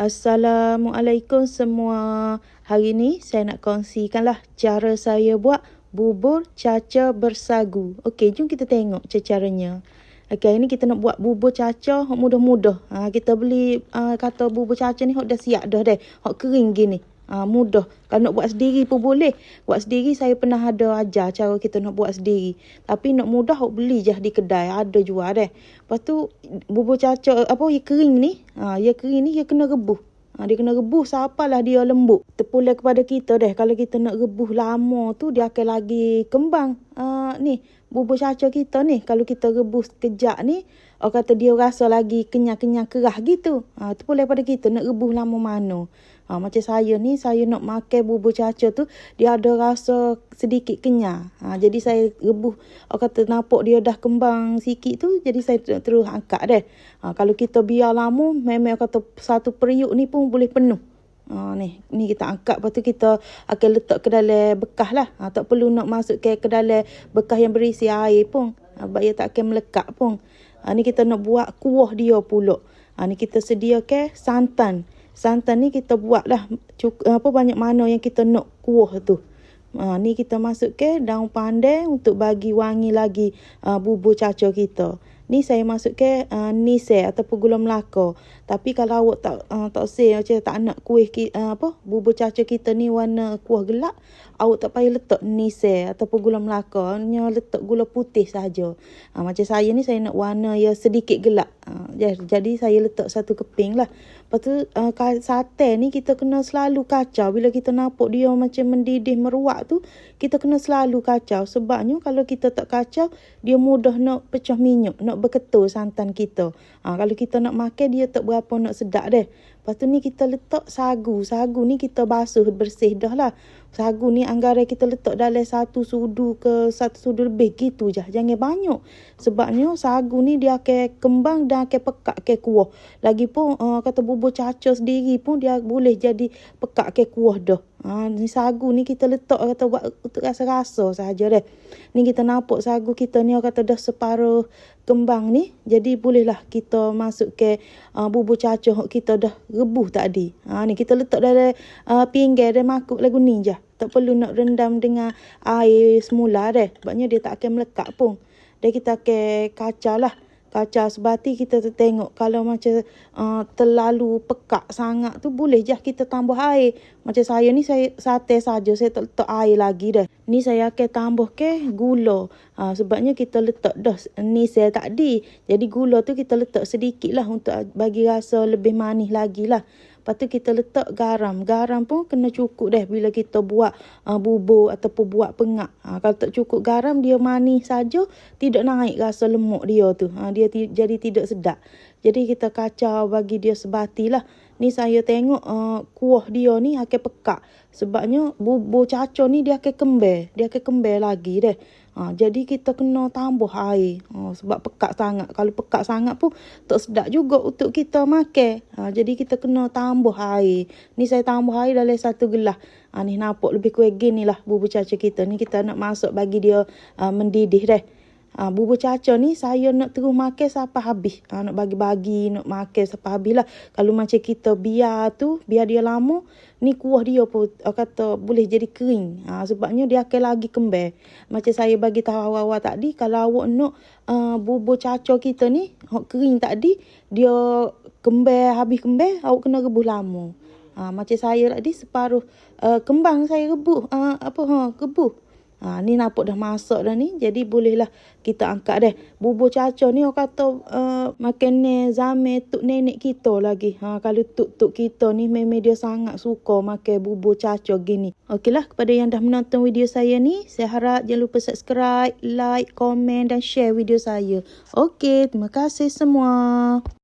Assalamualaikum semua. Hari ni saya nak kongsikanlah cara saya buat bubur caca bersagu. Okey, jom kita tengok caranya. Okey, ini kita nak buat bubur caca mudah-mudah. Ha, kita beli uh, kata bubur caca ni hok dah siap dah deh. Hok kering gini. Ha, mudah. Kalau nak buat sendiri pun boleh. Buat sendiri saya pernah ada ajar cara kita nak buat sendiri. Tapi nak mudah beli je di kedai. Ada jual deh. Lepas tu bubur caca apa ia kering ni. Ha, ia kering ni ia kena rebuh. Ha, dia kena rebuh sapalah dia lembut. Terpulang kepada kita deh. Kalau kita nak rebuh lama tu dia akan lagi kembang. Ha, ni bubur caca kita ni. Kalau kita rebus sekejap ni. Orang kata dia rasa lagi kenyang-kenyang kerah gitu. Ha, terpulang kepada kita nak rebuh lama mana. Ha, macam saya ni, saya nak makan bubur caca tu, dia ada rasa sedikit kenyang. Ha, jadi saya rebuh, orang kata nampak dia dah kembang sikit tu, jadi saya terus angkat deh. Ha, kalau kita biar lama, memang kata satu periuk ni pun boleh penuh. Ha, ni, ni kita angkat, lepas tu kita akan letak ke dalam bekas lah. Ha, tak perlu nak masuk ke, ke dalam bekas yang berisi air pun. Ha, sebab ia tak akan melekat pun. Ha, ni kita nak buat kuah dia pula. Ha, ni kita sediakan santan santan ni kita buat lah apa banyak mana yang kita nak kuah tu. Ha, ni kita masuk ke daun pandan untuk bagi wangi lagi uh, bubur caca kita. Ni saya masuk ke uh, nise ataupun gula melaka. Tapi kalau awak tak uh, tak say macam tak nak kuih ki, uh, apa bubur caca kita ni warna kuah gelap, awak tak payah letak nise ataupun gula melaka, hanya letak gula putih saja. Uh, macam saya ni saya nak warna ya sedikit gelap. Uh, jadi saya letak satu keping lah. Lepas tu uh, sate ni kita kena selalu kacau bila kita nampak dia macam mendidih meruak tu, kita kena selalu kacau sebabnya kalau kita tak kacau dia mudah nak pecah minyak, nak berketul santan kita. Ha, kalau kita nak makan dia tak berapa nak sedap deh. Lepas tu ni kita letak sagu. Sagu ni kita basuh bersih dah lah. Sagu ni anggaran kita letak dalam satu sudu ke satu sudu lebih gitu je. Jangan banyak. Sebabnya sagu ni dia akan kembang dan akan pekak ke kuah. Lagipun uh, kata bubur caca sendiri pun dia boleh jadi pekak ke kuah dah. Ha, ni sagu ni kita letak kata buat untuk rasa-rasa saja deh. Ni kita nampak sagu kita ni kata dah separuh kembang ni. Jadi bolehlah kita masuk ke uh, bubur caca kita dah rebuh tadi. Ha, ni kita letak dalam uh, pinggir dan makuk lagu ni je. Tak perlu nak rendam dengan air semula deh. Sebabnya dia tak akan melekat pun. Dan kita akan kacau lah kaca sebati kita tengok kalau macam uh, terlalu pekak sangat tu boleh je kita tambah air. Macam saya ni saya sate saja saya tak letak air lagi dah. Ni saya akan tambah ke gula. Uh, sebabnya kita letak dah ni saya tadi. Jadi gula tu kita letak sedikit lah untuk bagi rasa lebih manis lagi lah. Lepas tu kita letak garam. Garam pun kena cukup deh bila kita buat uh, bubur ataupun buat pengak. Uh, kalau tak cukup garam dia manis saja tidak naik rasa lemak dia tu. Uh, dia jadi tidak sedap. Jadi kita kacau bagi dia sebati lah. Ni saya tengok uh, kuah dia ni akan pekak. Sebabnya bubur caca ni dia akan kembal. Dia akan kembal lagi deh. Ha, jadi kita kena tambah air. Ha, sebab pekat sangat. Kalau pekat sangat pun tak sedap juga untuk kita makan. Ha, jadi kita kena tambah air. Ni saya tambah air dalam satu gelas. Ha, ni nampak lebih kurang gini lah bubur caca kita. Ni kita nak masuk bagi dia uh, mendidih deh. Ha, bubur caca ni saya nak terus makan sampai habis. Ha, nak bagi-bagi, nak makan sampai habis lah. Kalau macam kita biar tu, biar dia lama, ni kuah dia pun kata boleh jadi kering. Ha, sebabnya dia akan lagi kembang. Macam saya bagi tahu awal-awal tadi, kalau awak nak uh, bubur caca kita ni, kering tadi, dia kembang, habis kembang, awak kena rebus lama. Ha, macam saya tadi separuh uh, kembang saya rebus. Uh, apa, ha, rebus. Ha, ni nampak dah masak dah ni. Jadi bolehlah kita angkat deh. Bubur caca ni orang kata uh, makan ni tuk nenek kita lagi. Ha, kalau tuk-tuk kita ni memang dia sangat suka makan bubur caca gini. Okeylah kepada yang dah menonton video saya ni. Saya harap jangan lupa subscribe, like, komen dan share video saya. Okey, terima kasih semua.